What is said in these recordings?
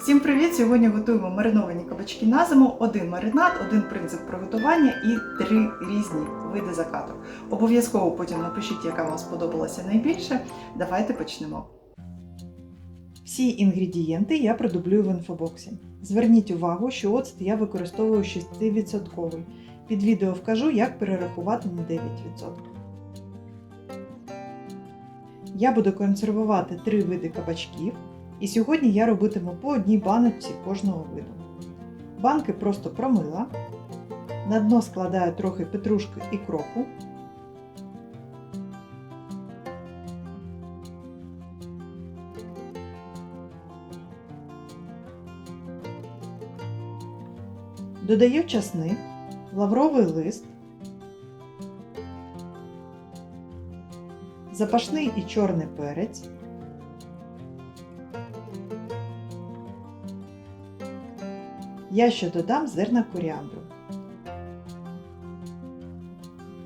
Всім привіт! Сьогодні готуємо мариновані кабачки на зиму. Один маринад, один принцип приготування і три різні види закату. Обов'язково потім напишіть, яка вам сподобалася найбільше. Давайте почнемо. Всі інгредієнти я продублюю в інфобоксі. Зверніть увагу, що оцет я використовую 6%. Під відео вкажу, як перерахувати на 9%. Я буду консервувати три види кабачків. І сьогодні я робитиму по одній баночці кожного виду. Банки просто промила. На дно складаю трохи петрушки і кропу. Додаю часник, лавровий лист, запашний і чорний перець. Я ще додам зерна коріандру.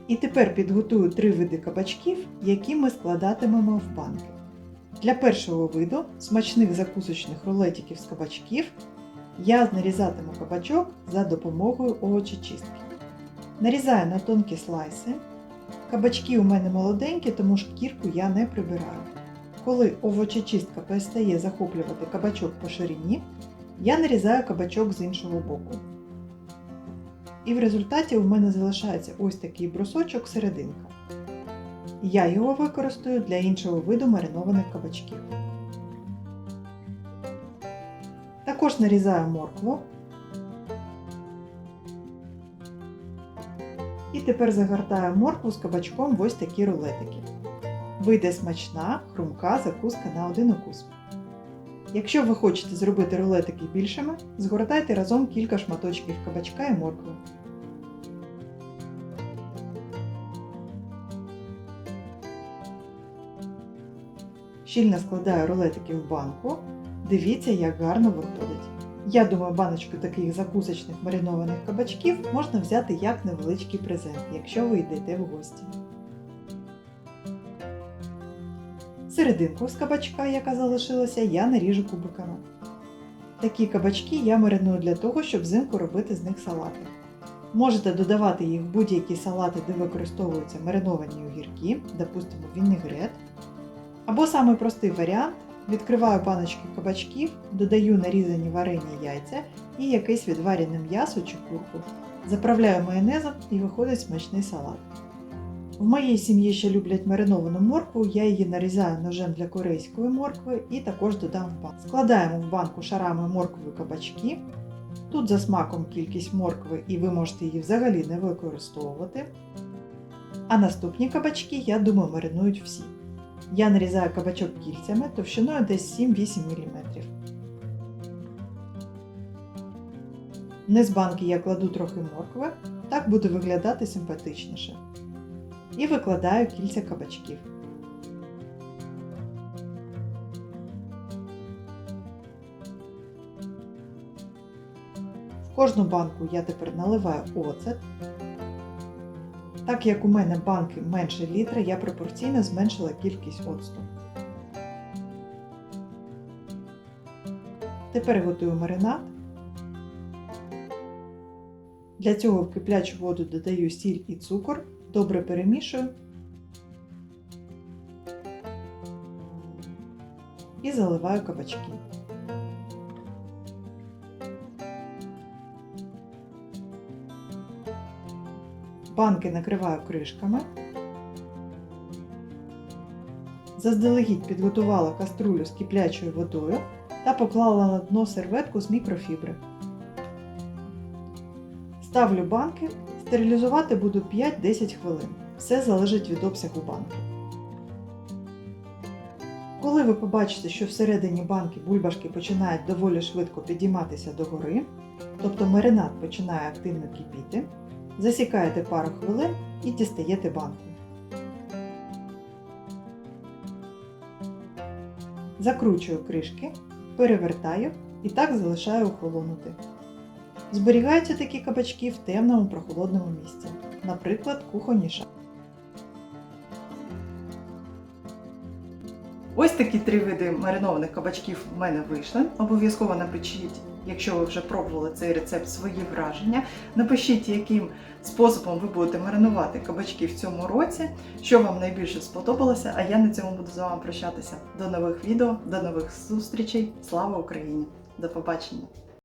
І тепер підготую три види кабачків, які ми складатимемо в банки. Для першого виду смачних закусочних рулетиків з кабачків я нарізатиму кабачок за допомогою овочечистки. Нарізаю на тонкі слайси. Кабачки у мене молоденькі, тому шкірку я не прибираю. Коли овочечистка перестає захоплювати кабачок по ширині, я нарізаю кабачок з іншого боку. І в результаті у мене залишається ось такий брусочок серединка. Я його використаю для іншого виду маринованих кабачків. Також нарізаю моркву. І тепер загортаю моркву з кабачком в ось такі рулетики. Вийде смачна, хрумка закуска на один укус. Якщо ви хочете зробити рулетики більшими, згортайте разом кілька шматочків кабачка і моркви. Щільно складаю рулетики в банку. Дивіться, як гарно виходить. Я думаю, баночку таких закусочних маринованих кабачків можна взяти як невеличкий презент, якщо ви йдете в гості. Серединку з кабачка, яка залишилася, я наріжу кубиками. Такі кабачки я мариную для того, щоб взимку робити з них салати. Можете додавати їх в будь-які салати, де використовуються мариновані огірки, допустимо вінегрет. Або самий простий варіант відкриваю баночки кабачків, додаю нарізані варені яйця і якесь відварене м'ясо чи курку. Заправляю майонезом і виходить смачний салат. В моїй сім'ї ще люблять мариновану моркву, я її нарізаю ножем для корейської моркви і також додам в банку. Складаємо в банку шарами моркви кабачки. Тут за смаком кількість моркви і ви можете її взагалі не використовувати. А наступні кабачки, я думаю, маринують всі. Я нарізаю кабачок кільцями товщиною десь 7-8 мм. Вниз банки я кладу трохи моркви, так буде виглядати симпатичніше і викладаю кільця кабачків. В кожну банку я тепер наливаю оцет. Так як у мене банки менше літра, я пропорційно зменшила кількість оцту. Тепер готую маринад. Для цього в киплячу воду додаю сіль і цукор добре перемішую і заливаю кабачки. Банки накриваю кришками. Заздалегідь підготувала каструлю з киплячою водою та поклала на дно серветку з мікрофібри. Ставлю банки Стерилізувати буду 5-10 хвилин. Все залежить від обсягу банки. Коли ви побачите, що всередині банки бульбашки починають доволі швидко підійматися догори, тобто маринад починає активно кипіти, засікаєте пару хвилин і дістаєте банку. Закручую кришки, перевертаю і так залишаю охолонути. Зберігаються такі кабачки в темному прохолодному місці, наприклад, кухонні шафи. Ось такі три види маринованих кабачків в мене вийшли. Обов'язково напишіть, якщо ви вже пробували цей рецепт, свої враження. Напишіть, яким способом ви будете маринувати кабачки в цьому році, що вам найбільше сподобалося. А я на цьому буду з вами прощатися. До нових відео, до нових зустрічей. Слава Україні! До побачення!